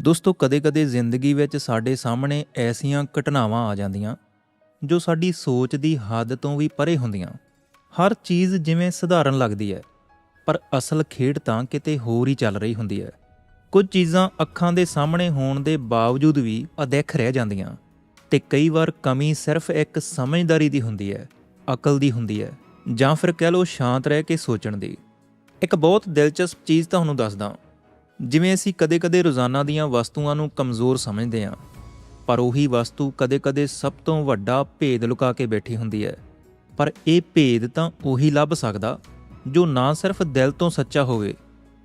ਦੋਸਤੋ, ਕਦੇ-ਕਦੇ ਜ਼ਿੰਦਗੀ ਵਿੱਚ ਸਾਡੇ ਸਾਹਮਣੇ ਐਸੀਆਂ ਘਟਨਾਵਾਂ ਆ ਜਾਂਦੀਆਂ ਜੋ ਸਾਡੀ ਸੋਚ ਦੀ ਹੱਦ ਤੋਂ ਵੀ ਪਰੇ ਹੁੰਦੀਆਂ। ਹਰ ਚੀਜ਼ ਜਿਵੇਂ ਸਧਾਰਨ ਲੱਗਦੀ ਹੈ, ਪਰ ਅਸਲ ਖੇਡ ਤਾਂ ਕਿਤੇ ਹੋਰ ਹੀ ਚੱਲ ਰਹੀ ਹੁੰਦੀ ਹੈ। ਕੁਝ ਚੀਜ਼ਾਂ ਅੱਖਾਂ ਦੇ ਸਾਹਮਣੇ ਹੋਣ ਦੇ ਬਾਵਜੂਦ ਵੀ ਅਦੇਖ ਰਹਿ ਜਾਂਦੀਆਂ ਤੇ ਕਈ ਵਾਰ ਕਮੀ ਸਿਰਫ ਇੱਕ ਸਮਝਦਾਰੀ ਦੀ ਹੁੰਦੀ ਹੈ, ਅਕਲ ਦੀ ਹੁੰਦੀ ਹੈ ਜਾਂ ਫਿਰ ਕਹਿ ਲਓ ਸ਼ਾਂਤ ਰਹਿ ਕੇ ਸੋਚਣ ਦੀ। ਇੱਕ ਬਹੁਤ ਦਿਲਚਸਪ ਚੀਜ਼ ਤੁਹਾਨੂੰ ਦੱਸਦਾ ਜਿਵੇਂ ਅਸੀਂ ਕਦੇ-ਕਦੇ ਰੋਜ਼ਾਨਾ ਦੀਆਂ ਵਸਤੂਆਂ ਨੂੰ ਕਮਜ਼ੋਰ ਸਮਝਦੇ ਹਾਂ, ਪਰ ਉਹੀ ਵਸਤੂ ਕਦੇ-ਕਦੇ ਸਭ ਤੋਂ ਵੱਡਾ ਭੇਦ ਲੁਕਾ ਕੇ ਬੈਠੀ ਹੁੰਦੀ ਹੈ। ਪਰ ਇਹ ਭੇਦ ਤਾਂ ਉਹੀ ਲੱਭ ਸਕਦਾ ਜੋ ਨਾ ਸਿਰਫ ਦਿਲ ਤੋਂ ਸੱਚਾ ਹੋਵੇ,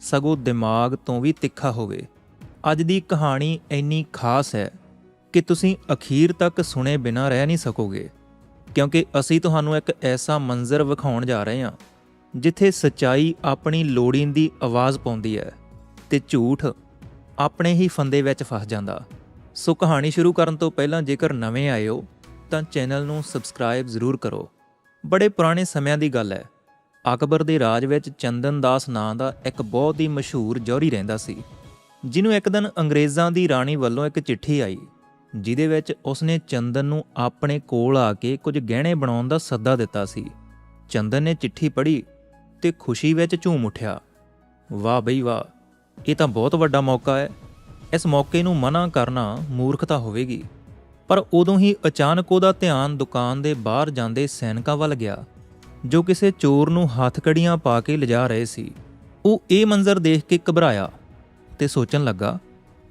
ਸਗੋਂ ਦਿਮਾਗ ਤੋਂ ਵੀ ਤਿੱਖਾ ਹੋਵੇ। ਅੱਜ ਦੀ ਕਹਾਣੀ ਇੰਨੀ ਖਾਸ ਹੈ ਕਿ ਤੁਸੀਂ ਅਖੀਰ ਤੱਕ ਸੁਣੇ ਬਿਨਾਂ ਰਹਿ ਨਹੀਂ ਸਕੋਗੇ, ਕਿਉਂਕਿ ਅਸੀਂ ਤੁਹਾਨੂੰ ਇੱਕ ਐਸਾ ਮੰਜ਼ਰ ਵਿਖਾਉਣ ਜਾ ਰਹੇ ਹਾਂ, ਜਿੱਥੇ ਸਚਾਈ ਆਪਣੀ ਲੋੜੀਂਦੀ ਆਵਾਜ਼ ਪਾਉਂਦੀ ਹੈ। ਤੇ ਝੂਠ ਆਪਣੇ ਹੀ ਫੰਦੇ ਵਿੱਚ ਫਸ ਜਾਂਦਾ। ਸੋ ਕਹਾਣੀ ਸ਼ੁਰੂ ਕਰਨ ਤੋਂ ਪਹਿਲਾਂ ਜੇਕਰ ਨਵੇਂ ਆਏ ਹੋ, ਤਾਂ ਚੈਨਲ ਨੂੰ ਸਬਸਕ੍ਰਾਈਬ ਜ਼ਰੂਰ ਕਰੋ। ਬੜੇ ਪੁਰਾਣੇ ਸਮਿਆਂ ਦੀ ਗੱਲ ਹੈ। ਅਕਬਰ ਦੇ ਰਾਜ ਵਿੱਚ ਚੰਦਨ ਦਾਸ ਨਾਂ ਦਾ ਇੱਕ ਬਹੁਤ ਹੀ ਮਸ਼ਹੂਰ ਜੌਹਰੀ ਰਹਿੰਦਾ ਸੀ, ਜਿਹਨੂੰ ਇੱਕ ਦਿਨ ਅੰਗਰੇਜ਼ਾਂ ਦੀ ਰਾਣੀ ਵੱਲੋਂ ਇੱਕ ਚਿੱਠੀ ਆਈ, ਜਿਹਦੇ ਵਿੱਚ ਉਸਨੇ ਚੰਦਨ ਨੂੰ ਆਪਣੇ ਕੋਲ ਆ ਕੇ ਕੁਝ ਗਹਿਣੇ ਬਣਾਉਣ ਦਾ ਸੱਦਾ ਦਿੱਤਾ ਸੀ। ਚੰਦਨ ਨੇ ਚਿੱਠੀ ਪੜ੍ਹੀ ਤੇ ਖੁਸ਼ੀ ਵਿੱਚ ਝੂਮ ਉੱਠਿਆ। ਵਾਹ ਬਈ ਵਾਹ ਇਹ ਤਾਂ ਬਹੁਤ ਵੱਡਾ ਮੌਕਾ ਹੈ। ਇਸ ਮੌਕੇ ਨੂੰ ਮਨਾ ਕਰਨਾ ਮੂਰਖਤਾ ਹੋਵੇਗੀ। ਪਰ ਉਦੋਂ ਹੀ ਅਚਾਨਕ ਉਹਦਾ ਧਿਆਨ ਦੁਕਾਨ ਦੇ ਬਾਹਰ ਜਾਂਦੇ ਸੈਨਿਕਾਂ ਵੱਲ ਗਿਆ, ਜੋ ਕਿਸੇ ਚੋਰ ਨੂੰ ਹੱਥਕੜੀਆਂ ਪਾ ਕੇ ਲਿਜਾ ਰਹੇ ਸੀ। ਉਹ ਇਹ ਮੰਜ਼ਰ ਦੇਖ ਕੇ ਘਬਰਾਇਆ ਤੇ ਸੋਚਣ ਲੱਗਾ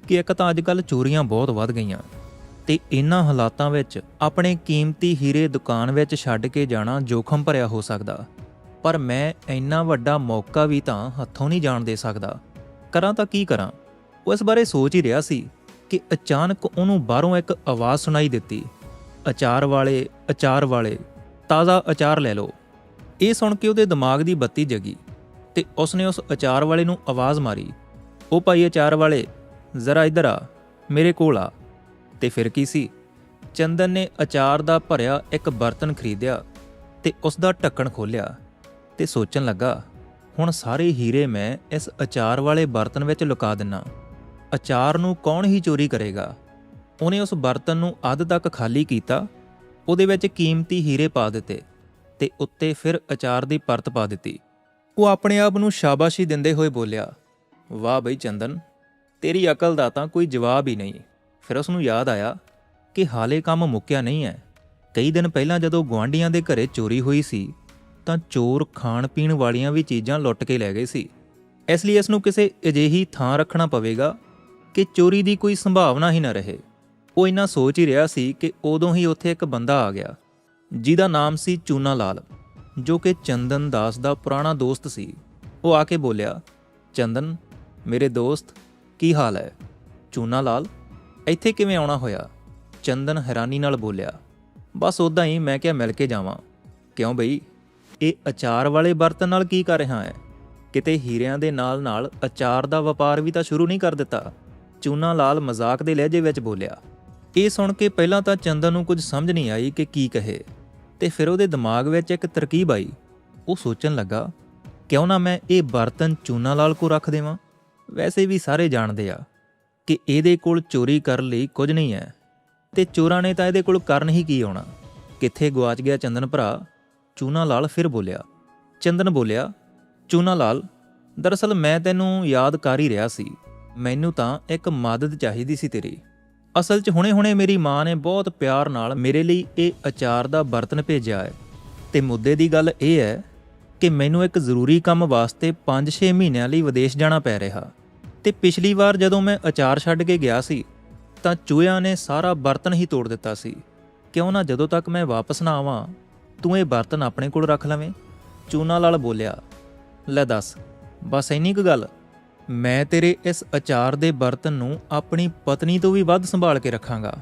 ਕਿ ਇੱਕ ਤਾਂ ਅੱਜਕੱਲ ਚੋਰੀਆਂ ਬਹੁਤ ਵੱਧ ਗਈਆਂ ਤੇ ਇਨ੍ਹਾਂ ਹਾਲਾਤਾਂ ਵਿੱਚ ਆਪਣੇ ਕੀਮਤੀ ਹੀਰੇ ਦੁਕਾਨ ਵਿੱਚ ਛੱਡ ਕੇ ਜਾਣਾ ਜੋਖਮ ਭਰਿਆ ਹੋ ਸਕਦਾ। ਪਰ ਮੈਂ ਇੰਨਾ ਵੱਡਾ ਮੌਕਾ ਵੀ ਤਾਂ ਹੱਥੋਂ ਨਹੀਂ ਜਾਣ ਦੇ ਸਕਦਾ। ਕਰਾਂ ਤਾਂ ਕੀ ਕਰਾਂ? ਉਹ ਇਸ ਬਾਰੇ ਸੋਚ ਹੀ ਰਿਹਾ ਸੀ ਕਿ ਅਚਾਨਕ ਉਹਨੂੰ ਬਾਹਰੋਂ ਇੱਕ ਆਵਾਜ਼ ਸੁਣਾਈ ਦਿੱਤੀ। ਅਚਾਰ ਵਾਲੇ ਅਚਾਰ ਵਾਲੇ, ਤਾਜ਼ਾ ਅਚਾਰ ਲੈ ਲਓ। ਇਹ ਸੁਣ ਕੇ ਉਹਦੇ ਦਿਮਾਗ ਦੀ ਬੱਤੀ ਜਗੀ ਤੇ ਉਸਨੇ ਉਸ ਅਚਾਰ ਵਾਲੇ ਨੂੰ ਆਵਾਜ਼ ਮਾਰੀ। ਉਹ ਭਾਈ ਅਚਾਰ ਵਾਲੇ, ਜ਼ਰਾ ਇੱਧਰ ਆ, ਮੇਰੇ ਕੋਲ ਆ। ਤੇ ਫਿਰ ਕੀ ਸੀ? ਚੰਦਨ ਨੇ ਅਚਾਰ ਦਾ ਭਰਿਆ ਇੱਕ ਬਰਤਨ ਖਰੀਦਿਆ ਤੇ ਉਸ ਦਾ ਢੱਕਣ ਖੋਲ੍ਹਿਆ ਤੇ ਸੋਚਣ ਲੱਗਾ ਹੁਣ ਸਾਰੇ ਹੀਰੇ ਮੈਂ ਇਸ ਅਚਾਰ ਵਾਲੇ ਬਰਤਨ ਵਿੱਚ ਲੁਕਾ ਦਿੰਨਾ। ਅਚਾਰ ਨੂੰ ਕੌਣ ਹੀ ਚੋਰੀ ਕਰੇਗਾ? ਉਹਨੇ ਉਸ ਬਰਤਨ ਨੂੰ ਅੱਧ ਤੱਕ ਖਾਲੀ ਕੀਤਾ, ਉਹਦੇ ਵਿੱਚ ਕੀਮਤੀ ਹੀਰੇ ਪਾ ਦਿੱਤੇ ਤੇ ਉੱਤੇ ਫਿਰ ਅਚਾਰ ਦੀ ਪਰਤ ਪਾ ਦਿੱਤੀ। ਉਹ ਆਪਣੇ ਆਪ ਨੂੰ ਸ਼ਾਬਾਸ਼ੀ ਦਿੰਦੇ ਹੋਏ ਬੋਲਿਆ, ਵਾਹ ਬਈ ਚੰਦਨ, ਤੇਰੀ ਅਕਲ ਦਾ ਤਾਂ ਕੋਈ ਜਵਾਬ ਹੀ ਨਹੀਂ। ਫਿਰ ਉਸ ਨੂੰ ਯਾਦ ਆਇਆ ਕਿ ਹਾਲੇ ਕੰਮ ਮੁੱਕਿਆ ਨਹੀਂ ਹੈ। ਕਈ ਦਿਨ ਪਹਿਲਾਂ ਜਦੋਂ ਗੁਆਂਢੀਆਂ ਦੇ ਘਰੇ ਚੋਰੀ ਹੋਈ ਸੀ ਤਾਂ ਚੋਰ ਖਾਣ ਪੀਣ ਵਾਲੀਆਂ ਵੀ ਚੀਜ਼ਾਂ ਲੁੱਟ ਕੇ ਲੈ ਗਏ ਸੀ। ਇਸ ਲਈ ਇਸ ਨੂੰ ਕਿਸੇ ਅਜਿਹੀ ਥਾਂ ਰੱਖਣਾ ਪਵੇਗਾ ਕਿ ਚੋਰੀ ਦੀ ਕੋਈ ਸੰਭਾਵਨਾ ਹੀ ਨਾ ਰਹੇ। ਉਹ ਇਨਾ ਸੋਚ ਹੀ ਰਿਹਾ ਸੀ ਕਿ ਉਦੋਂ ਹੀ ਉੱਥੇ ਇੱਕ ਬੰਦਾ ਆ ਗਿਆ, ਜਿਹਦਾ ਨਾਮ ਸੀ ਚੂਨਾ ਲਾਲ, ਜੋ ਕਿ ਚੰਦਨ ਦਾਸ ਦਾ ਪੁਰਾਣਾ ਦੋਸਤ ਸੀ। ਉਹ ਆ ਕੇ ਬੋਲਿਆ, ਚੰਦਨ, ਮੇਰੇ ਦੋਸਤ, ਕੀ ਹਾਲ ਹੈ? ਚੂਨਾ ਲਾਲ, ਇੱਥੇ ਕਿਵੇਂ ਆਉਣਾ ਹੋਇਆ? ਚੰਦਨ ਹੈਰਾਨੀ ਨਾਲ ਬੋਲਿਆ, ਬਸ ਉਦਾਂ ਹੀ ਮੈਂ ਕਿਹਾ ਮਿਲ ਕੇ ਜਾਵਾਂ। ਕਿਉਂ ਬਈ? ਇਹ ਅਚਾਰ ਵਾਲੇ ਬਰਤਨ ਨਾਲ ਕੀ ਕਰ ਰਿਹਾ ਹੈ? ਕਿਤੇ ਹੀਰਿਆਂ ਦੇ ਨਾਲ ਨਾਲ ਅਚਾਰ ਦਾ ਵਪਾਰ ਵੀ ਤਾਂ ਸ਼ੁਰੂ ਨਹੀਂ ਕਰ ਦਿੱਤਾ। ਚੂਨਾ ਲਾਲ ਮਜ਼ਾਕ ਦੇ ਲਹਿਜੇ ਵਿੱਚ ਬੋਲਿਆ, ਇਹ ਸੁਣ ਕੇ ਪਹਿਲਾਂ ਤਾਂ ਚੰਦਨ ਨੂੰ ਕੁਝ ਸਮਝ ਨਹੀਂ ਆਈ ਕਿ ਕੀ ਕਹੇ। ਤੇ ਫਿਰ ਉਹਦੇ ਦਿਮਾਗ ਵਿੱਚ ਇੱਕ ਤਰਕੀਬ ਆਈ। ਉਹ ਸੋਚਣ ਲੱਗਾ, ਕਿਉਂ ਨਾ ਮੈਂ ਇਹ ਬਰਤਨ ਚੂਨਾ ਲਾਲ ਕੋ ਰੱਖ ਦੇਵਾਂ? ਵੈਸੇ ਵੀ ਸਾਰੇ ਜਾਣਦੇ ਆ ਕਿ ਇਹਦੇ ਕੋਲ ਚੋਰੀ ਕਰਨ ਲਈ ਕੁਝ ਨਹੀਂ ਹੈ। ਤੇ ਚੋਰਾਂ ਨੇ ਤਾਂ ਇਹਦੇ ਕੋਲ ਕਰਨ ਹੀ ਕੀ ਆਉਣਾ? ਕਿੱਥੇ ਗਵਾਚ ਗਿਆ ਚੰਦਨ ਭਰਾ? ਚੂਨਾ ਲਾਲ ਫਿਰ ਬੋਲਿਆ, ਚੰਦਨ ਬੋਲਿਆ, ਚੂਨਾ ਲਾਲ, ਦਰਅਸਲ ਮੈਂ ਤੈਨੂੰ ਯਾਦ ਕਰ ਹੀ ਰਿਹਾ ਸੀ, ਮੈਨੂੰ ਤਾਂ ਇੱਕ ਮਦਦ ਚਾਹੀਦੀ ਸੀ ਤੇਰੀ। ਅਸਲ 'ਚ ਹੁਣੇ-ਹੁਣੇ ਮੇਰੀ ਮਾਂ ਨੇ ਬਹੁਤ ਪਿਆਰ ਨਾਲ ਮੇਰੇ ਲਈ ਇਹ ਅਚਾਰ ਦਾ ਬਰਤਨ ਭੇਜਿਆ ਹੈ ਤੇ ਮੁੱਦੇ ਦੀ ਗੱਲ ਇਹ ਹੈ ਕਿ ਮੈਨੂੰ ਇੱਕ ਜ਼ਰੂਰੀ ਕੰਮ ਵਾਸਤੇ 5-6 ਮਹੀਨਿਆਂ ਲਈ ਵਿਦੇਸ਼ ਜਾਣਾ ਪੈ ਰਿਹਾ ਤੇ ਪਿਛਲੀ ਵਾਰ ਜਦੋਂ ਮੈਂ ਅਚਾਰ ਛੱਡ ਕੇ ਗਿਆ ਸੀ, ਤਾਂ ਚੂਹਿਆਂ ਨੇ ਸਾਰਾ ਬਰਤਨ ਹੀ ਤੋੜ ਦਿੱਤਾ ਸੀ। ਕਿਉਂ ਨਾ ਜਦੋਂ ਤੱਕ ਮੈਂ ਵਾਪਸ ਨਾ ਆਵਾਂ ਤੂੰ ਇਹ ਬਰਤਨ ਆਪਣੇ ਕੋਲ ਰੱਖ ਲਵੇਂ? ਚੂਨਾ ਲਾਲ ਬੋਲਿਆ, ਲੈ ਦੱਸ, ਬਸ ਇੰਨੀ ਕੁ ਗੱਲ, ਮੈਂ ਤੇਰੇ ਇਸ ਅਚਾਰ ਦੇ ਬਰਤਨ ਨੂੰ ਆਪਣੀ ਪਤਨੀ ਤੋਂ ਵੀ ਵੱਧ ਸੰਭਾਲ ਕੇ ਰੱਖਾਂਗਾ।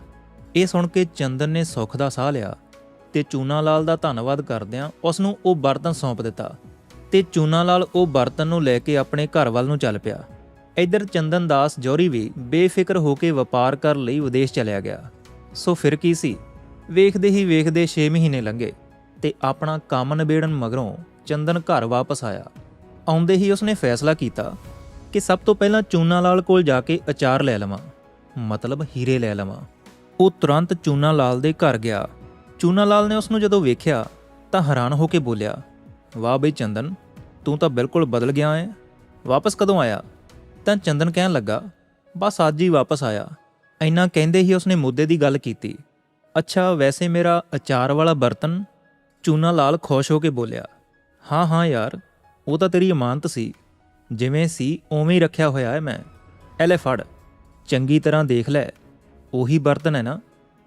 ਇਹ ਸੁਣ ਕੇ ਚੰਦਨ ਨੇ ਸੁੱਖ ਦਾ ਸਾਹ ਲਿਆ ਤੇ ਚੂਨਾ ਲਾਲ ਦਾ ਧੰਨਵਾਦ ਕਰਦਿਆਂ ਉਸ ਨੂੰ ਉਹ ਬਰਤਨ ਸੌਂਪ ਦਿੱਤਾ ਤੇ ਚੂਨਾ ਲਾਲ ਉਹ ਬਰਤਨ ਨੂੰ ਲੈ ਕੇ ਆਪਣੇ ਘਰ ਵੱਲ ਨੂੰ ਚੱਲ ਪਿਆ। ਇੱਧਰ ਚੰਦਨ ਦਾਸ ਜੌਹਰੀ ਵੀ ਬੇਫਿਕਰ ਹੋ ਕੇ ਵਪਾਰ ਕਰਨ ਲਈ ਵਿਦੇਸ਼ ਚਲਿਆ ਗਿਆ। ਸੋ ਫਿਰ ਕੀ ਸੀ? ਵੇਖਦੇ ਹੀ ਵੇਖਦੇ 6 ਮਹੀਨੇ ਲੰਘੇ। ਤੇ ਆਪਣਾ ਕੰਮ ਨਿਬੇੜਨ ਮਗਰੋਂ ਚੰਦਨ ਘਰ ਵਾਪਸ ਆਇਆ। ਆਉਂਦੇ ਹੀ ਉਸਨੇ ਫੈਸਲਾ ਕੀਤਾ ਕਿ ਸਭ ਤੋਂ ਪਹਿਲਾਂ ਚੂਨਾ ਲਾਲ ਕੋਲ ਜਾ ਕੇ ਅਚਾਰ ਲੈ ਲਵਾਂ, ਮਤਲਬ ਹੀਰੇ ਲੈ ਲਵਾਂ। ਉਹ ਤੁਰੰਤ ਚੂਨਾ ਲਾਲ ਦੇ ਘਰ ਗਿਆ। ਚੂਨਾ ਲਾਲ ਨੇ ਉਸ ਨੂੰ ਜਦੋਂ ਵੇਖਿਆ ਤਾਂ ਹੈਰਾਨ ਹੋ ਕੇ ਬੋਲਿਆ, ਵਾਹ ਬਈ ਚੰਦਨ, ਤੂੰ ਤਾਂ ਬਿਲਕੁਲ ਬਦਲ ਗਿਆ ਹੈ। ਵਾਪਸ ਕਦੋਂ ਆਇਆ? ਤਾਂ ਚੰਦਨ ਕਹਿਣ ਲੱਗਾ, ਬਸ ਅੱਜ ਹੀ ਵਾਪਸ ਆਇਆ। ਇੰਨਾ ਕਹਿੰਦੇ ਹੀ ਉਸਨੇ ਮੁੱਦੇ ਦੀ ਗੱਲ ਕੀਤੀ। ਅੱਛਾ, ਵੈਸੇ ਮੇਰਾ ਅਚਾਰ ਵਾਲਾ ਬਰਤਨ ਚੂਨਾ ਲਾਲ ਖੁਸ਼ ਹੋ ਕੇ ਬੋਲਿਆ, ਹਾਂ ਹਾਂ ਯਾਰ, ਉਹ ਤਾਂ ਤੇਰੀ ਇਮਾਨਤ ਸੀ। ਜਿਵੇਂ ਸੀ, ਉਵੇਂ ਹੀ ਰੱਖਿਆ ਹੋਇਆ ਹੈ ਮੈਂ। ਐ ਲੈ ਫੜ, ਚੰਗੀ ਤਰ੍ਹਾਂ ਦੇਖ ਲੈ। ਉਹੀ ਬਰਤਨ ਹੈ ਨਾ।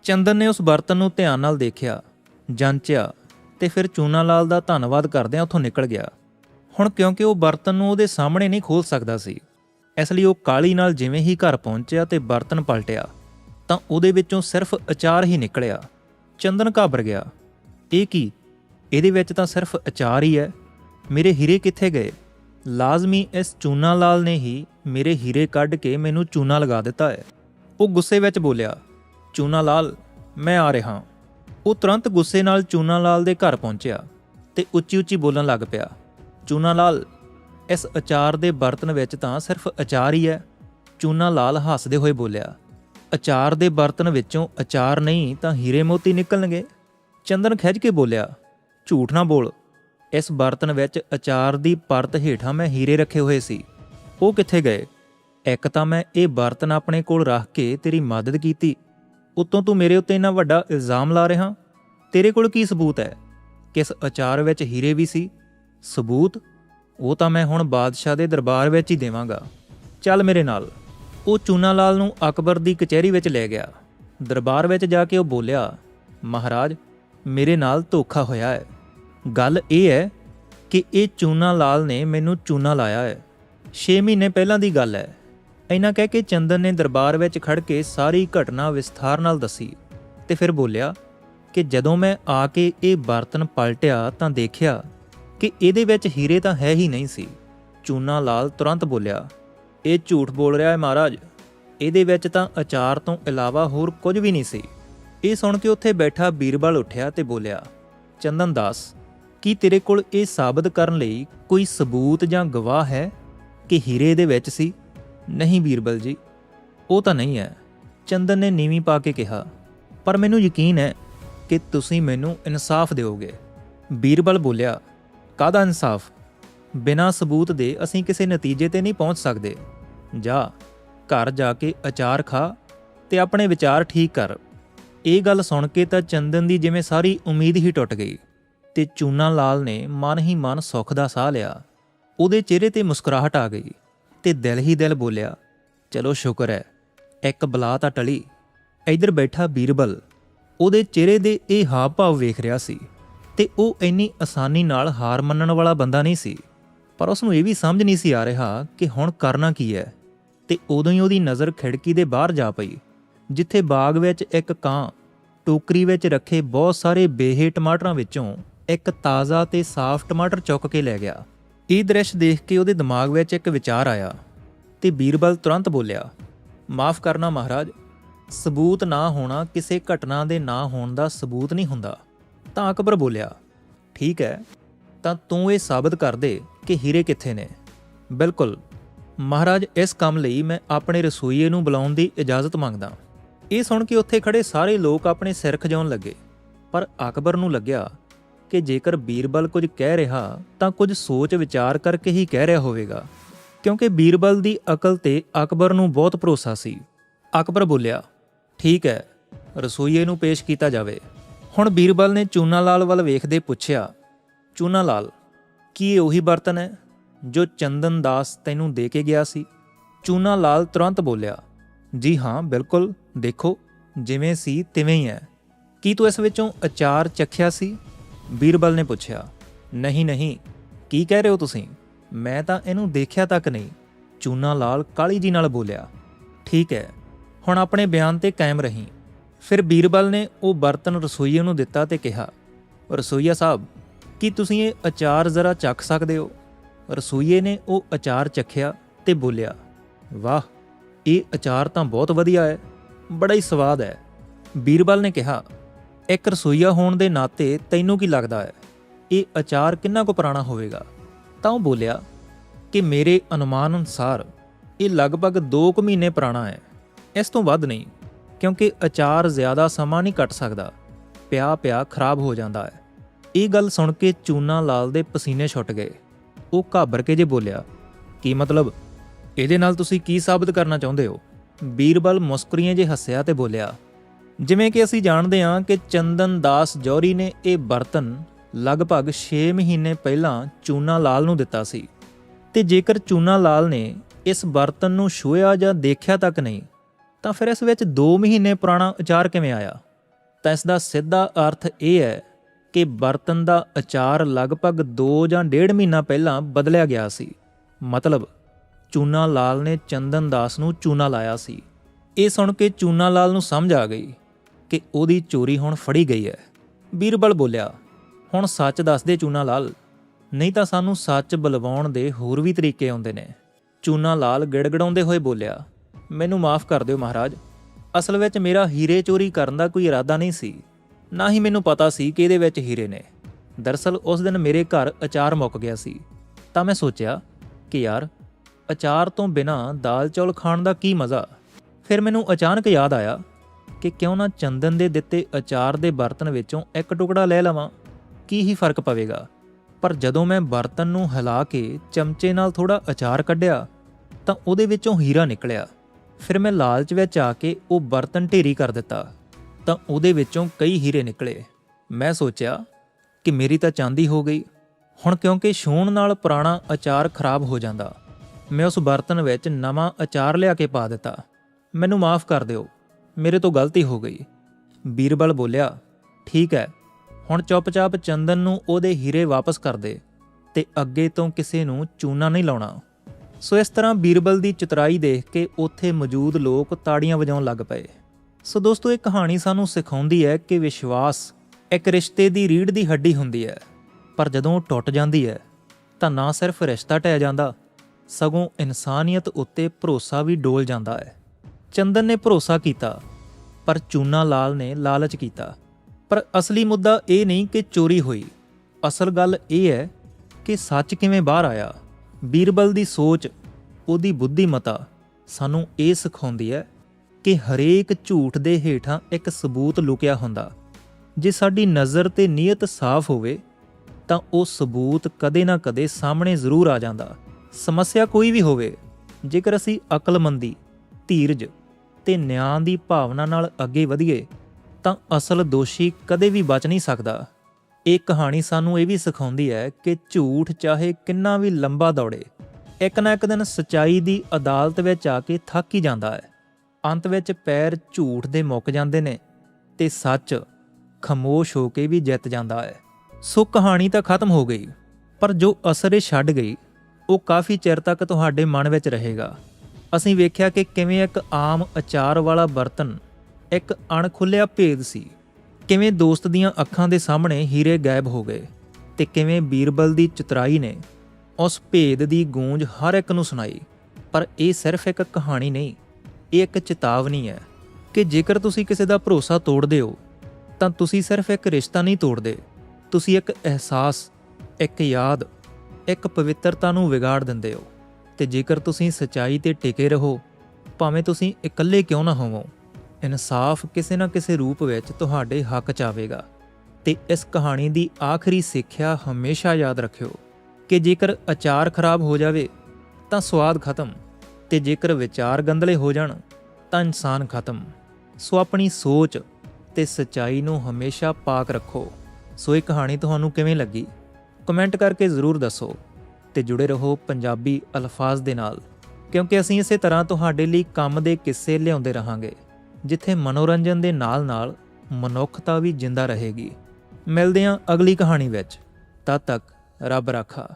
ਚੰਦਨ ਨੇ ਉਸ ਬਰਤਨ ਨੂੰ ਧਿਆਨ ਨਾਲ ਦੇਖਿਆ, ਜਾਂਚਿਆ ਤੇ ਫਿਰ ਚੂਨਾ ਲਾਲ ਦਾ ਧੰਨਵਾਦ ਕਰਦਿਆਂ ਉੱਥੋਂ ਨਿਕਲ ਗਿਆ। ਹੁਣ ਕਿਉਂਕਿ ਉਹ ਬਰਤਨ ਨੂੰ ਉਹਦੇ ਸਾਹਮਣੇ ਨਹੀਂ ਖੋਲ ਸਕਦਾ ਸੀ, ਇਸ ਲਈ ਉਹ ਕਾਲੀ ਨਾਲ ਜਿਵੇਂ ਹੀ ਘਰ ਪਹੁੰਚਿਆ ਤੇ ਬਰਤਨ ਪਲਟਿਆ, ਤਾਂ ਉਹਦੇ ਵਿੱਚੋਂ ਸਿਰਫ ਅਚਾਰ ਹੀ ਨਿਕਲਿਆ। ਚੰਦਨ ਘਾਬਰ ਗਿਆ, ਇਹ ਕੀ? ਇਹਦੇ ਵਿੱਚ ਤਾਂ ਸਿਰਫ ਅਚਾਰ ਹੀ ਹੈ। ਮੇਰੇ ਹੀਰੇ ਕਿੱਥੇ ਗਏ? ਲਾਜ਼ਮੀ ਇਸ ਚੂਨਾ ਲਾਲ ਨੇ ਹੀ ਮੇਰੇ ਹੀਰੇ ਕੱਢ ਕੇ ਮੈਨੂੰ ਚੂਨਾ ਲਗਾ ਦਿੱਤਾ ਹੈ। ਉਹ ਗੁੱਸੇ ਵਿੱਚ ਬੋਲਿਆ, ਚੂਨਾ ਲਾਲ, ਮੈਂ ਆ ਰਿਹਾ ਉਹ ਤੁਰੰਤ ਗੁੱਸੇ ਨਾਲ ਚੂਨਾ ਲਾਲ ਦੇ ਘਰ ਪਹੁੰਚਿਆ ਤੇ ਉੱਚੀ ਉੱਚੀ ਬੋਲਣ ਲੱਗ ਪਿਆ, ਚੂਨਾ ਲਾਲ, ਇਸ ਅਚਾਰ ਦੇ ਬਰਤਨ ਵਿੱਚ ਤਾਂ ਸਿਰਫ ਅਚਾਰ ਹੀ ਹੈ। ਚੂਨਾ ਲਾਲ ਹੱਸਦੇ ਹੋਏ ਬੋਲਿਆ, ਅਚਾਰ ਦੇ ਬਰਤਨ ਵਿੱਚੋਂ ਅਚਾਰ ਨਹੀਂ ਤਾਂ ਹੀਰੇ ਮੋਤੀ ਨਿਕਲਣਗੇ? ਚੰਦਨ ਖਿੱਚ ਕੇ ਬੋਲਿਆ ਝੂਠ ਨਾ ਬੋਲ। ਇਸ ਬਰਤਨ ਵਿੱਚ ਅਚਾਰ ਦੀ ਪਰਤ ਹੇਠਾਂ ਮੈਂ ਹੀਰੇ ਰੱਖੇ ਹੋਏ ਸੀ। ਉਹ ਕਿੱਥੇ ਗਏ? ਇੱਕ ਤਾਂ ਮੈਂ ਇਹ ਬਰਤਨ ਆਪਣੇ ਕੋਲ ਰੱਖ ਕੇ ਤੇਰੀ ਮਦਦ ਕੀਤੀ। ਉਤੋਂ ਤੂੰ ਮੇਰੇ ਉੱਤੇ ਇੰਨਾ ਵੱਡਾ ਇਲਜ਼ਾਮ ਲਾ ਰਿਹਾ? ਤੇਰੇ ਕੋਲ ਕੀ ਸਬੂਤ ਹੈ? ਕਿਸ ਅਚਾਰ ਵਿੱਚ ਹੀਰੇ ਵੀ ਸੀ? ਸਬੂਤ? ਉਹ ਤਾਂ ਮੈਂ ਹੁਣ ਬਾਦਸ਼ਾਹ ਦੇ ਦਰਬਾਰ ਵਿੱਚ ਹੀ ਦੇਵਾਂਗਾ। ਚੱਲ ਮੇਰੇ ਨਾਲ। ਉਹ ਚੂਨਾ ਲਾਲ ਨੂੰ ਅਕਬਰ ਦੀ ਕਚਹਿਰੀ ਵਿੱਚ ਲੈ ਗਿਆ। ਦਰਬਾਰ ਵਿੱਚ ਜਾ ਕੇ ਉਹ ਬੋਲਿਆ, ਮਹਾਰਾਜ, ਮੇਰੇ ਨਾਲ ਧੋਖਾ ਹੋਇਆ ਹੈ। ਗੱਲ ਇਹ ਹੈ ਕਿ ਇਹ ਚੂਨਾ ਲਾਲ ਨੇ ਮੈਨੂੰ ਚੂਨਾ ਲਾਇਆ ਹੈ। 6 ਮਹੀਨੇ ਪਹਿਲਾਂ ਦੀ ਗੱਲ ਹੈ। ਇੰਨਾ ਕਹਿ ਕੇ ਚੰਦਨ ਨੇ ਦਰਬਾਰ ਵਿੱਚ ਖੜ ਕੇ ਸਾਰੀ ਘਟਨਾ ਵਿਸਥਾਰ ਨਾਲ ਦੱਸੀ ਤੇ ਫਿਰ ਬੋਲਿਆ ਕਿ ਜਦੋਂ ਮੈਂ ਆ ਕੇ ਇਹ ਬਰਤਨ ਪਲਟਿਆ ਤਾਂ ਦੇਖਿਆ ਕਿ ਇਹਦੇ ਵਿੱਚ ਹੀਰੇ ਤਾਂ ਹੈ ਹੀ ਨਹੀਂ ਸੀ। ਚੂਨਾ ਲਾਲ ਤੁਰੰਤ ਬੋਲਿਆ, ਇਹ ਝੂਠ ਬੋਲ ਰਿਹਾ ਹੈ ਮਹਾਰਾਜ। ਇਹਦੇ ਵਿੱਚ ਤਾਂ ਅਚਾਰ ਤੋਂ ਇਲਾਵਾ ਹੋਰ ਕੁਝ ਵੀ ਨਹੀਂ ਸੀ। ਇਹ ਸੁਣ ਕੇ ਉੱਥੇ ਬੈਠਾ ਬੀਰਬਲ ਉੱਠਿਆ ਤੇ ਬੋਲਿਆ, ਚੰਦਨ ਦਾਸ ਕੀ ਤੇਰੇ ਕੋਲ ਇਹ ਸਾਬਤ ਕਰਨ ਲਈ ਕੋਈ ਸਬੂਤ ਜਾਂ ਗਵਾਹ ਹੈ ਕਿ ਹੀਰੇ ਦੇ ਵਿੱਚ ਸੀ? ਨਹੀਂ ਬੀਰਬਲ ਜੀ, ਉਹ ਤਾਂ ਨਹੀਂ ਹੈ। ਚੰਦਨ ਨੇ ਨੀਵੀਂ ਪਾ ਕੇ ਕਿਹਾ, ਪਰ ਮੈਨੂੰ ਯਕੀਨ ਹੈ ਕਿ ਤੁਸੀਂ ਮੈਨੂੰ ਇਨਸਾਫ ਦਿਓਗੇ। ਬੀਰਬਲ ਬੋਲਿਆ, ਕਾਹਦਾ ਇਨਸਾਫ? ਬਿਨਾਂ ਸਬੂਤ ਦੇ ਅਸੀਂ ਕਿਸੇ ਨਤੀਜੇ ਤੇ ਨਹੀਂ ਪਹੁੰਚ ਸਕਦੇ। ਜਾ, ਘਰ ਜਾ ਕੇ ਅਚਾਰ ਖਾ ਤੇ ਆਪਣੇ ਵਿਚਾਰ ਠੀਕ ਕਰ। ਇਹ ਗੱਲ ਸੁਣ ਕੇ ਤਾਂ ਚੰਦਨ ਦੀ ਜਿਵੇਂ ਸਾਰੀ ਉਮੀਦ ਹੀ ਟੁੱਟ ਗਈ। ਤੇ ਚੂਨਾ ਲਾਲ ਨੇ ਮਨ ਹੀ ਮਨ ਸੁੱਖ ਦਾ ਸਾਹ ਲਿਆ। ਉਹਦੇ ਚਿਹਰੇ ਤੇ ਮੁਸਕਰਾਹਟ ਆ ਗਈ ਤੇ ਦਿਲ ਹੀ ਦਿਲ ਬੋਲਿਆ, ਚਲੋ ਸ਼ੁਕਰ ਹੈ, ਇੱਕ ਬਲਾ ਤਾਂ ਟਲੀ। ਇੱਧਰ ਬੈਠਾ ਬੀਰਬਲ ਉਹਦੇ ਚਿਹਰੇ ਦੇ ਇਹ ਹਾਵ ਭਾਵ ਵੇਖ ਰਿਹਾ ਸੀ ਤੇ ਉਹ ਇੰਨੀ ਆਸਾਨੀ ਨਾਲ ਹਾਰ ਮੰਨਣ ਵਾਲਾ ਬੰਦਾ ਨਹੀਂ ਸੀ, ਪਰ ਉਸ ਨੂੰ ਇਹ ਵੀ ਸਮਝ ਨਹੀਂ ਸੀ ਆ ਰਿਹਾ ਕਿ ਹੁਣ ਕਰਨਾ ਕੀ ਹੈ ਤੇ ਉਦੋਂ ਹੀ ਉਹਦੀ ਨਜ਼ਰ ਖਿੜਕੀ ਦੇ ਬਾਹਰ ਜਾ ਪਈ, ਜਿੱਥੇ ਬਾਗ ਵਿੱਚ ਇੱਕ ਕਾਂ, ਟੋਕਰੀ ਵਿੱਚ ਰੱਖੇ ਬਹੁਤ ਸਾਰੇ ਬੇਹੇ ਟਮਾਟਰਾਂ ਵਿੱਚੋਂ ਇੱਕ ਤਾਜ਼ਾ ਤੇ ਸਾਫ਼ ਟਮਾਟਰ ਚੁੱਕ ਕੇ ਲੈ ਗਿਆ। ਇਹ ਦ੍ਰਿਸ਼ ਦੇਖ ਕੇ ਉਹਦੇ ਦਿਮਾਗ ਵਿੱਚ ਇੱਕ ਵਿਚਾਰ ਆਇਆ ਤੇ ਬੀਰਬਲ ਤੁਰੰਤ ਬੋਲਿਆ, ਮਾਫ ਕਰਨਾ ਮਹਾਰਾਜ, ਸਬੂਤ ਨਾ ਹੋਣਾ ਕਿਸੇ ਘਟਨਾ ਦੇ ਨਾ ਹੋਣ ਦਾ ਸਬੂਤ ਨਹੀਂ ਹੁੰਦਾ। ਤਾਂ ਅਕਬਰ ਬੋਲਿਆ, ਠੀਕ ਹੈ, ਤਾਂ ਤੂੰ ਇਹ ਸਾਬਤ ਕਰ ਦੇ ਕਿ ਹੀਰੇ ਕਿੱਥੇ ਨੇ। ਬਿਲਕੁਲ, ਮਹਾਰਾਜ, ਇਸ ਕੰਮ ਲਈ ਮੈਂ ਆਪਣੇ ਰਸੋਈਏ ਨੂੰ ਬੁਲਾਉਣ ਦੀ ਇਜਾਜ਼ਤ ਮੰਗਦਾ। ਇਹ ਸੁਣ ਕੇ ਉੱਥੇ ਖੜੇ ਸਾਰੇ ਲੋਕ ਆਪਣੇ ਸਿਰ ਖਜਾਉਣ ਲੱਗੇ, ਪਰ ਅਕਬਰ ਨੂੰ ਲੱਗਿਆ ਕਿ ਜੇਕਰ ਬੀਰਬਲ ਕੁਝ ਕਹਿ ਰਿਹਾ ਤਾਂ ਕੁਝ ਸੋਚ ਵਿਚਾਰ ਕਰਕੇ ਹੀ ਕਹਿ ਰਿਹਾ ਹੋਵੇਗਾ। ਕਿਉਂਕਿ ਬੀਰਬਲ ਦੀ ਅਕਲ ਤੇ ਅਕਬਰ ਨੂੰ ਬਹੁਤ ਭਰੋਸਾ ਸੀ। ਅਕਬਰ ਬੋਲਿਆ, ਠੀਕ ਹੈ, ਰਸੋਈਏ ਨੂੰ ਪੇਸ਼ ਕੀਤਾ ਜਾਵੇ। ਹੁਣ ਬੀਰਬਲ ਨੇ ਚੂਨਾ ਲਾਲ ਵੱਲ ਵੇਖਦੇ ਪੁੱਛਿਆ ਚੂਨਾ ਲਾਲ ਕੀ ਇਹ ਉਹੀ ਬਰਤਨ ਹੈ ਜੋ ਚੰਦਨ ਦਾਸ ਤੈਨੂੰ ਦੇ ਕੇ ਗਿਆ ਸੀ? ਚੂਨਾ ਲਾਲ ਤੁਰੰਤ ਬੋਲਿਆ, ਜੀ ਹਾਂ, ਬਿਲਕੁਲ, ਦੇਖੋ, ਜਿਵੇਂ ਸੀ, ਤਿਵੇਂ ਹੀ ਹੈ। ਕੀ ਤੂੰ ਇਸ ਵਿੱਚੋਂ ਅਚਾਰ ਚੱਖਿਆ ਸੀ? ਬੀਰਬਲ ਨੇ ਪੁੱਛਿਆ, ਨਹੀਂ ਨਹੀਂ, ਕੀ ਕਹਿ ਰਹੇ ਹੋ ਤੁਸੀਂ? ਮੈਂ ਤਾਂ ਇਹਨੂੰ ਦੇਖਿਆ ਤੱਕ ਨਹੀਂ। ਚੂਨਾ ਲਾਲ ਕਾਲੀ ਜੀ ਨਾਲ ਬੋਲਿਆ, ਠੀਕ ਹੈ, ਹੁਣ ਆਪਣੇ ਬਿਆਨ ਤੇ ਕਾਇਮ ਰਹੀ। ਫਿਰ ਬੀਰਬਲ ਨੇ ਉਹ ਬਰਤਨ ਰਸੋਈਏ ਨੂੰ ਦਿੱਤਾ ਤੇ ਕਿਹਾ, ਰਸੋਈਆ ਸਾਹਿਬ, ਕੀ ਤੁਸੀਂ ਇਹ ਅਚਾਰ ਜ਼ਰਾ ਚੱਖ ਸਕਦੇ ਹੋ? ਰਸੋਈਏ ਨੇ ਉਹ ਅਚਾਰ ਚੱਖਿਆ ਤੇ ਬੋਲਿਆ, ਵਾਹ, ਇਹ ਅਚਾਰ ਤਾਂ ਬਹੁਤ ਵਧੀਆ ਹੈ, ਬੜਾ ਹੀ ਸਵਾਦ ਹੈ। ਬੀਰਬਲ ਨੇ ਕਿਹਾ ਇੱਕ ਰਸੋਈਆ ਹੋਣ ਦੇ ਨਾਤੇ ਤੈਨੂੰ ਕੀ ਲੱਗਦਾ ਹੈ? ਇਹ ਅਚਾਰ ਕਿੰਨਾ ਕੁ ਪੁਰਾਣਾ ਹੋਵੇਗਾ? ਤਾਂ ਉਹ ਬੋਲਿਆ, ਕਿ ਮੇਰੇ ਅਨੁਮਾਨ ਅਨੁਸਾਰ ਇਹ ਲਗਭਗ 2 ਕੁ ਮਹੀਨੇ ਪੁਰਾਣਾ ਹੈ। ਇਸ ਤੋਂ ਵੱਧ ਨਹੀਂ, ਕਿਉਂਕਿ ਅਚਾਰ ਜ਼ਿਆਦਾ ਸਮਾਂ ਨਹੀਂ ਕੱਟ ਸਕਦਾ। ਪਿਆ ਪਿਆ ਖਰਾਬ ਹੋ ਜਾਂਦਾ ਹੈ। ਇਹ ਗੱਲ ਸੁਣ ਕੇ ਚੂਨਾ ਲਾਲ ਦੇ ਪਸੀਨੇ ਛੁੱਟ ਗਏ। ਉਹ ਘਾਬਰ ਕੇ ਜੇ ਬੋਲਿਆ, ਕੀ ਮਤਲਬ? ਇਹਦੇ ਨਾਲ ਤੁਸੀਂ ਕੀ ਸਾਬਤ ਕਰਨਾ ਚਾਹੁੰਦੇ ਹੋ? ਬੀਰਬਲ ਮੁਸਕਰੀਆਂ ਜੇ ਹੱਸਿਆ ਤੇ ਬੋਲਿਆ ਜਿਵੇਂ ਕਿ ਅਸੀਂ ਜਾਣਦੇ ਹਾਂ ਕਿ ਚੰਦਨ ਦਾਸ ਜੌਰੀ ਨੇ ਇਹ ਬਰਤਨ ਲਗਭਗ 6 ਮਹੀਨੇ ਪਹਿਲਾਂ ਚੂਨਾ ਲਾਲ ਨੂੰ ਦਿੱਤਾ ਸੀ। ਤੇ ਜੇਕਰ ਚੂਨਾ ਲਾਲ ਨੇ ਇਸ ਬਰਤਨ ਨੂੰ ਛੂਹਿਆ ਜਾਂ ਦੇਖਿਆ ਤੱਕ ਨਹੀਂ, ਤਾਂ ਫਿਰ ਇਸ ਵਿੱਚ 2 ਮਹੀਨੇ ਪੁਰਾਣਾ ਅਚਾਰ ਕਿਵੇਂ ਆਇਆ? ਤਾਂ ਇਸ ਦਾ ਸਿੱਧਾ ਅਰਥ ਇਹ ਹੈ ਕਿ ਬਰਤਨ ਦਾ ਅਚਾਰ ਲਗਭਗ 2 ਜਾਂ 1.5 ਮਹੀਨਾ ਪਹਿਲਾਂ ਬਦਲਿਆ ਗਿਆ ਸੀ। ਮਤਲਬ, ਚੂਨਾ ਲਾਲ ਨੇ ਚੰਦਨ ਦਾਸ ਨੂੰ ਚੂਨਾ ਲਾਇਆ ਸੀ। ਇਹ ਸੁਣ ਕੇ ਚੂਨਾ ਲਾਲ ਨੂੰ ਸਮਝ ਆ ਗਈ ਕਿ ਉਹਦੀ ਚੋਰੀ ਹੁਣ ਫੜੀ ਗਈ ਹੈ। ਬੀਰਬਲ ਬੋਲਿਆ, ਹੁਣ ਸੱਚ ਦੱਸ ਦੇ ਚੂਨਾ ਲਾਲ, ਨਹੀਂ ਤਾਂ ਸਾਨੂੰ ਸੱਚ ਬਲਵਾਉਣ ਦੇ ਹੋਰ ਵੀ ਤਰੀਕੇ ਆਉਂਦੇ ਨੇ। ਚੂਨਾ ਲਾਲ ਗਿੜਗੜਾਉਂਦੇ ਹੋਏ ਬੋਲਿਆ, ਮੈਨੂੰ ਮਾਫ ਕਰ ਦਿਓ ਮਹਾਰਾਜ, ਅਸਲ ਵਿੱਚ ਮੇਰਾ ਹੀਰੇ ਚੋਰੀ ਕਰਨ ਦਾ ਕੋਈ ਇਰਾਦਾ ਨਹੀਂ ਸੀ, ਨਾ ਹੀ ਮੈਨੂੰ ਪਤਾ ਸੀ ਕਿ ਇਹਦੇ ਵਿੱਚ ਹੀਰੇ ਨੇ। ਦਰਸਲ ਉਸ ਦਿਨ ਮੇਰੇ ਘਰ ਅਚਾਰ ਮੁੱਕ ਗਿਆ ਸੀ, ਤਾਂ ਮੈਂ ਸੋਚਿਆ ਕਿ ਯਾਰ, ਅਚਾਰ ਤੋਂ ਬਿਨਾ ਦਾਲ ਚੌਲ ਖਾਣ ਦਾ ਕੀ ਮਜ਼ਾ? ਫਿਰ ਮੈਨੂੰ ਅਚਾਨਕ ਯਾਦ ਆਇਆ ਕਿ ਕਿਉਂ ਨਾ ਚੰਦਨ ਦੇ ਦਿੱਤੇ ਅਚਾਰ ਦੇ ਬਰਤਨ ਵਿੱਚੋਂ ਇੱਕ ਟੁਕੜਾ ਲੈ ਲਵਾਂ? ਕੀ ਹੀ ਫ਼ਰਕ ਪਵੇਗਾ? ਪਰ ਜਦੋਂ ਮੈਂ ਬਰਤਨ ਨੂੰ ਹਿਲਾ ਕੇ ਚਮਚੇ ਨਾਲ ਥੋੜਾ ਅਚਾਰ ਕੱਢਿਆ, ਤਾਂ ਉਹਦੇ ਵਿੱਚੋਂ ਹੀਰਾ ਨਿਕਲਿਆ। ਫਿਰ ਮੈਂ ਲਾਲਚ ਵਿੱਚ ਆ ਕੇ ਉਹ ਬਰਤਨ ਢੇਰੀ ਕਰ ਦਿੱਤਾ, ਤਾਂ ਉਹਦੇ ਵਿੱਚੋਂ ਕਈ ਹੀਰੇ ਨਿਕਲੇ। ਮੈਂ ਸੋਚਿਆ ਕਿ ਮੇਰੀ ਤਾਂ ਚਾਂਦੀ ਹੋ ਗਈ। ਹੁਣ ਕਿਉਂਕਿ ਛੂਣ ਨਾਲ ਪੁਰਾਣਾ ਅਚਾਰ ਖਰਾਬ ਹੋ ਜਾਂਦਾ, ਮੈਂ ਉਸ ਬਰਤਨ ਵਿੱਚ ਨਵਾਂ ਅਚਾਰ ਲਿਆ ਕੇ ਪਾ ਦਿੱਤਾ। ਮੈਨੂੰ ਮਾਫ ਕਰ ਦਿਓ। ਮੇਰੇ ਤੋਂ ਗਲਤੀ ਹੋ ਗਈ। ਬੀਰਬਲ ਬੋਲਿਆ, ਠੀਕ ਹੈ, ਹੁਣ ਚੁੱਪਚਾਪ ਚੰਦਨ ਨੂੰ ਉਹਦੇ ਹੀਰੇ ਵਾਪਸ ਕਰ ਦੇ ਤੇ ਅੱਗੇ ਤੋਂ ਕਿਸੇ ਨੂੰ ਚੂਨਾ ਨਹੀਂ ਲਾਉਣਾ। ਸੋ ਇਸ ਤਰ੍ਹਾਂ ਬੀਰਬਲ ਦੀ ਚਤਰਾਈ ਦੇਖ ਕੇ ਉੱਥੇ ਮੌਜੂਦ ਲੋਕ ਤਾੜੀਆਂ ਵਜਾਉਣ ਲੱਗ ਪਏ। ਸੋ ਦੋਸਤੋ, ਇਹ ਕਹਾਣੀ ਸਾਨੂੰ ਸਿਖਾਉਂਦੀ ਹੈ ਕਿ ਵਿਸ਼ਵਾਸ ਇੱਕ ਰਿਸ਼ਤੇ ਦੀ ਰੀੜ ਦੀ ਹੱਡੀ ਹੁੰਦੀ ਹੈ, ਪਰ ਜਦੋਂ ਟੁੱਟ ਜਾਂਦੀ ਹੈ, ਤਾਂ ਨਾ ਸਿਰਫ ਰਿਸ਼ਤਾ ਟਹਿ ਜਾਂਦਾ, ਸਗੋਂ ਇਨਸਾਨੀਅਤ ਉੱਤੇ ਭਰੋਸਾ ਵੀ ਡੋਲ ਜਾਂਦਾ ਹੈ। ਚੰਦਨ ਨੇ ਭਰੋਸਾ ਕੀਤਾ ਪਰ ਚੂਨਾ ਲਾਲ ਨੇ ਲਾਲਚ ਕੀਤਾ। ਪਰ ਅਸਲੀ ਮੁੱਦਾ ਇਹ ਨਹੀਂ ਕਿ ਚੋਰੀ ਹੋਈ। ਅਸਲ ਗੱਲ ਇਹ ਹੈ ਕਿ ਸੱਚ ਕਿਵੇਂ ਬਾਹਰ ਆਇਆ। ਬੀਰਬਲ ਦੀ ਸੋਚ, ਉਹਦੀ ਬੁੱਧੀਮਤਾ ਸਾਨੂੰ ਇਹ ਸਿਖਾਉਂਦੀ ਹੈ ਕਿ ਹਰੇਕ ਝੂਠ ਦੇ ਹੇਠਾਂ ਇੱਕ ਸਬੂਤ ਲੁਕਿਆ ਹੁੰਦਾ। ਜੇ ਸਾਡੀ ਨਜ਼ਰ ਤੇ ਨੀਅਤ ਸਾਫ਼ ਹੋਵੇ, ਤਾਂ ਉਹ ਸਬੂਤ ਕਦੇ ਨਾ ਕਦੇ ਸਾਹਮਣੇ ਜ਼ਰੂਰ ਆ ਜਾਂਦਾ। ਸਮੱਸਿਆ ਕੋਈ ਵੀ ਹੋਵੇ, ਜੇਕਰ ਅਸੀਂ ਅਕਲਮੰਦੀ, ਧੀਰਜ ਤੇ ਨਿਆਂ ਦੀ ਭਾਵਨਾ ਨਾਲ ਅੱਗੇ ਵਧੀਏ, ਤਾਂ ਅਸਲ ਦੋਸ਼ੀ ਕਦੇ ਵੀ ਬਚ ਨਹੀਂ ਸਕਦਾ। ਇਹ ਕਹਾਣੀ ਸਾਨੂੰ ਇਹ ਵੀ ਸਿਖਾਉਂਦੀ ਹੈ ਕਿ ਝੂਠ ਚਾਹੇ ਕਿੰਨਾ ਵੀ ਲੰਬਾ ਦੌੜੇ, ਇੱਕ ਨਾ ਇੱਕ ਦਿਨ ਸਚਾਈ ਦੀ ਅਦਾਲਤ ਵਿੱਚ ਆ ਕੇ ਥੱਕ ਹੀ ਜਾਂਦਾ ਹੈ। ਅੰਤ ਵਿੱਚ ਪੈਰ ਝੂਠ ਦੇ ਮੁੱਕ ਜਾਂਦੇ ਨੇ ਤੇ ਸੱਚ ਖਮੋਸ਼ ਹੋ ਕੇ ਵੀ ਜਿੱਤ ਜਾਂਦਾ ਹੈ। ਸੋ ਕਹਾਣੀ ਤਾਂ ਖਤਮ ਹੋ ਗਈ, ਪਰ ਜੋ ਅਸਰ ਇਹ ਛੱਡ ਗਈ, ਉਹ ਕਾਫੀ ਚਿਰ ਤੱਕ ਤੁਹਾਡੇ ਮਨ ਵਿੱਚ ਰਹੇਗਾ। ਅਸੀਂ ਵੇਖਿਆ ਕਿ ਕਿਵੇਂ ਇੱਕ ਆਮ ਅਚਾਰ ਵਾਲਾ ਬਰਤਨ, ਇੱਕ ਅਣਖੁੱਲਿਆ ਭੇਦ ਸੀ। ਕਿਵੇਂ ਦੋਸਤ ਦੀਆਂ ਅੱਖਾਂ ਦੇ ਸਾਹਮਣੇ ਹੀਰੇ ਗਾਇਬ ਹੋ ਗਏ ਤੇ ਕਿਵੇਂ ਬੀਰਬਲ ਦੀ ਚਤਰਾਈ ਨੇ ਉਸ ਭੇਦ ਦੀ ਗੂੰਜ ਹਰ ਇੱਕ ਨੂੰ ਸੁਣਾਈ। ਪਰ ਇਹ ਸਿਰਫ ਇੱਕ ਕਹਾਣੀ ਨਹੀਂ, ਇਹ ਇੱਕ ਚੇਤਾਵਨੀ ਹੈ ਕਿ ਜੇਕਰ ਤੁਸੀਂ ਕਿਸੇ ਦਾ ਭਰੋਸਾ ਤੋੜਦੇ ਹੋ, ਤਾਂ ਤੁਸੀਂ ਸਿਰਫ ਇੱਕ ਰਿਸ਼ਤਾ ਨਹੀਂ ਤੋੜਦੇ। ਤੁਸੀਂ ਇੱਕ ਅਹਿਸਾਸ, ਇੱਕ ਯਾਦ, ਇੱਕ ਪਵਿੱਤਰਤਾ ਨੂੰ ਵਿਗਾੜ ਦਿੰਦੇ ਹੋ। ਤੇ ਜੇਕਰ ਤੁਸੀਂ ਸਚਾਈ ਤੇ ਟਿਕੇ ਰਹੋ, ਭਾਵੇਂ ਤੁਸੀਂ ਇਕੱਲੇ ਕਿਉਂ ਨਾ ਹੋਵੋ, ਇਨਸਾਫ ਕਿਸੇ ਨਾ ਕਿਸੇ ਰੂਪ ਵਿੱਚ ਤੁਹਾਡੇ ਹੱਕ ਚ ਆਵੇਗਾ। ਤੇ ਇਸ ਕਹਾਣੀ ਦੀ ਆਖਰੀ ਸਿੱਖਿਆ ਹਮੇਸ਼ਾ ਯਾਦ ਰੱਖਿਓ ਕਿ ਜੇਕਰ ਅਚਾਰ ਖਰਾਬ ਹੋ ਜਾਵੇ, ਤਾਂ ਸਵਾਦ ਖਤਮ, ਤੇ ਜੇਕਰ ਵਿਚਾਰ ਗੰਦਲੇ ਹੋ ਜਾਣ, ਤਾਂ ਇਨਸਾਨ ਖਤਮ। ਸੋ ਆਪਣੀ ਸੋਚ ਤੇ ਸਚਾਈ ਨੂੰ ਹਮੇਸ਼ਾ ਪਾਕ ਰੱਖੋ। ਸੋ ਇਹ ਕਹਾਣੀ ਤੁਹਾਨੂੰ ਕਿਵੇਂ ਲੱਗੀ? ਕਮੈਂਟ ਕਰਕੇ ਜ਼ਰੂਰ ਦੱਸੋ। ਤੇ ਜੁੜੇ ਰਹੋ ਪੰਜਾਬੀ ਅਲਫਾਜ਼ ਦੇ ਨਾਲ, ਕਿਉਂਕਿ ਅਸੀਂ ਇਸੇ ਤਰ੍ਹਾਂ ਤੁਹਾਡੇ ਲਈ ਕੰਮ ਦੇ ਕਿੱਸੇ ਲਿਆਉਂਦੇ ਰਹਾਂਗੇ, ਜਿੱਥੇ ਮਨੋਰੰਜਨ ਦੇ ਨਾਲ-ਨਾਲ ਮਨੁੱਖਤਾ ਵੀ ਜਿੰਦਾ ਰਹੇਗੀ। ਮਿਲਦੇ ਹਾਂ ਅਗਲੀ ਕਹਾਣੀ ਵਿੱਚ। ਤਦ ਤੱਕ ਰੱਬ ਰਾਖਾ।